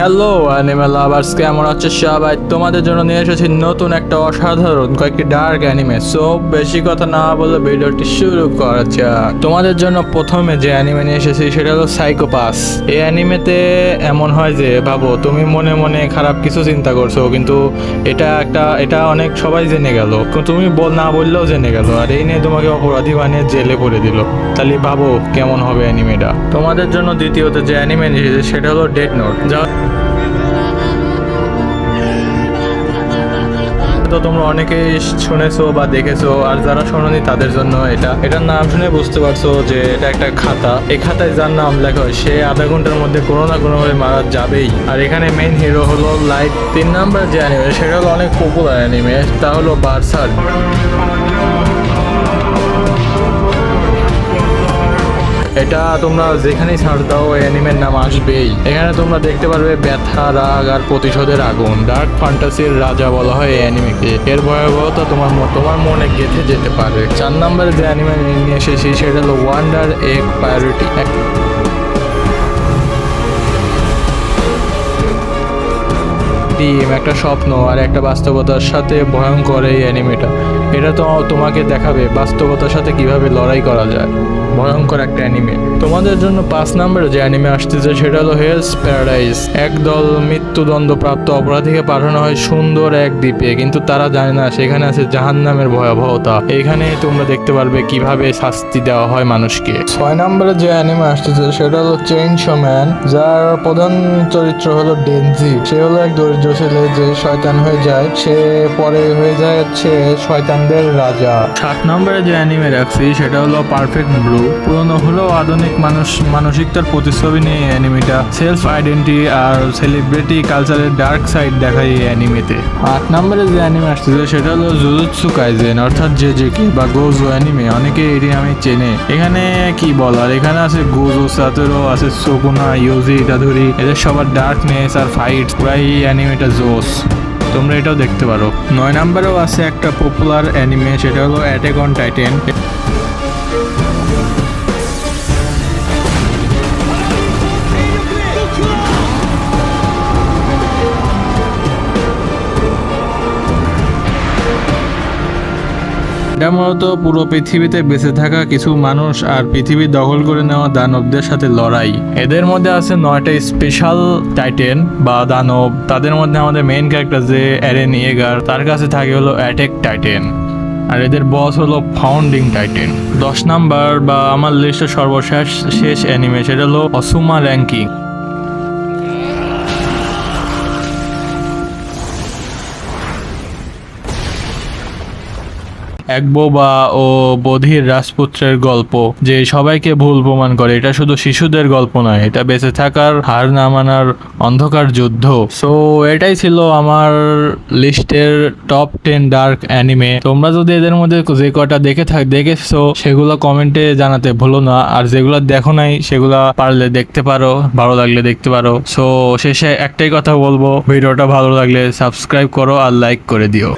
Hello anime lovers কেমন আছে সবাই? তোমাদের জন্য নিয়ে এসেছি নতুন একটা অসাধারণ কয়েকটি ডার্ক অ্যানিমে সো বেশি কথা না বলে ভিডিওটি শুরু করা যাক। তোমাদের জন্য প্রথমে যে অ্যানিমে নিয়ে এসেছি, সেটা হলো সাইকোপাস এই অ্যানিমেতে এমন হয় যে, ভাবো, তুমি মনে মনে খারাপ কিছু চিন্তা করছ, কিন্তু এটা একটা, এটা অনেক সবাই জেনে গেল। তুমি বল না বললেও জেনে গেল। আর এই নিয়ে তোমাকে অপরাধী বানিয়ে জেলে পড়ে দিল। তাহলে ভাবো, কেমন হবে অ্যানিমেটা তোমাদের জন্য দ্বিতীয়ত যে অ্যানিমে নিয়ে এসেছি, সেটা হলো ডেড নোট যা তো তোমরা অনেকেই শুনেছো বা দেখেছ, আর যারা শোনোনি তাদের জন্য এটা। এটার নাম শুনে বুঝতে পারছ যে এটা একটা খাতা। এই খাতায় যার নাম লেখা হয়, সে আধা ঘণ্টার মধ্যে কোনো না কোনো ভাবে মারা যাবেই। আর এখানে মেইন হিরো হলো লাইট তিন নাম্বার যে অ্যানিমে সেটা হলো অনেক পপুলার অ্যানিমে তা হলো বার্সার এটা তোমরা যেখানেই সার্চ দাও অ্যানিমের নাম আসবেই। এখানে তোমরা দেখতে পারবে ব্যথা, রাগ আর প্রতিশোধের আগুন। ডার্ক ফ্যান্টাসির রাজা বলা হয় অ্যানিমেকে। এর ভয়াবহতা তোমার তোমার মনে গেঁথে যেতে পারে। চার নম্বরে যে অ্যানিমে নিয়ে এসেছি, সেটা হলো ওয়ান্ডার এগ প্রায়োরিটি একটা স্বপ্ন আর একটা বাস্তবতার সাথে ভয়ঙ্কর এই অ্যানিমেটা। এটা তো তোমাকে দেখাবে বাস্তবতার সাথে কীভাবে লড়াই করা যায়। ভয়ঙ্কর একটা অ্যানিমে তোমাদের জন্য পাঁচ নম্বরে যে অ্যানিমে আসতেছে সেটা হলো হেলস প্যারাডাইস একদল মৃত্যুদণ্ডপ্রাপ্ত অপরাধীকে পাঠানো হয় সুন্দর এক দ্বীপে কিন্তু তারা জানে না সেখানে আছে জাহান্নামের ভয়াবহতা। এখানে তোমরা দেখতে পারবে কীভাবে শাস্তি দেওয়া হয় মানুষকে। ছয় নম্বরে যে অ্যানিমে আসতেছে সেটা হলো চেইন ম্যান যার প্রধান চরিত্র হলো ডেনজি সে হলো এক দরিদ্র ছেলে যে শয়তান হয়ে যায় সে পরে হয়ে যায় হচ্ছে শয়তানদের রাজা। সাত নম্বরে যে অ্যানিমে রাখছি, সেটা হলো পারফেক্ট ব্লু পুরনো হলেও আধুনিক মানুষ, মানসিকতার প্রতিচ্ছবি নিয়ে এই অ্যানিমেটা সেলফ আইডেন্টি আর সেলিব্রিটি কালচারের ডার্ক সাইড দেখায় এই অ্যানিমেতে আট নম্বরে যে অ্যানিমে আসতেছে, সেটা হলো জুজুৎসু কাইজেন অর্থাৎ যে যে কি বা গোজো অ্যানিমে অনেকে এটি আমি চেনে। এখানে কি বলার? এখানে আছে গোজো সাতেরো আছে সোকুনা ইউজি ইটাধুরি এদের সবার ডার্কনেস আর ফাইট পুরাই অ্যানিমেটা জোস তোমরা এটাও দেখতে পারো। নয় নাম্বারেও আছে একটা পপুলার অ্যানিমে সেটা হলো অ্যাটেক অন টাইটেন এটা মূলত পুরো পৃথিবীতে বেঁচে থাকা কিছু মানুষ আর পৃথিবী দখল করে নেওয়া দানবদের সাথে লড়াই। এদের মধ্যে আছে নয়টা স্পেশাল টাইটেন বা দানব। তাদের মধ্যে আমাদের মেইন ক্যারেক্টার যে অ্যারেন ইয়েগার, তার কাছে থাকে হলো অ্যাটেক টাইটেন। আর এদের বস হলো ফাউন্ডিং টাইটেন। দশ নাম্বার বা আমার লিস্টের সর্বশেষ শেষ অ্যানিমে সেটা হলো অসুমা র্যাঙ্কিং। এক বোবা ও বধির রাজপুত্রের গল্প, যে সবাইকে ভুল প্রমাণ করে। এটা শুধু শিশুদের গল্প নয়, এটা বেঁচে থাকার, হার না মানার অন্ধকার যুদ্ধ। সো এটাই ছিল আমার লিস্টের টপ টেন ডার্ক অ্যানিমে তোমরা যদি এদের মধ্যে যে কটা দেখে থাক দেখেছ, সেগুলো কমেন্টে জানাতে ভুলো না। আর যেগুলো দেখো নাই, সেগুলো পারলে দেখতে পারো, ভালো লাগলে দেখতে পারো। সো শেষে একটাই কথা বলব, ভিডিওটা ভালো লাগলে সাবস্ক্রাইব করো আর লাইক করে দিও।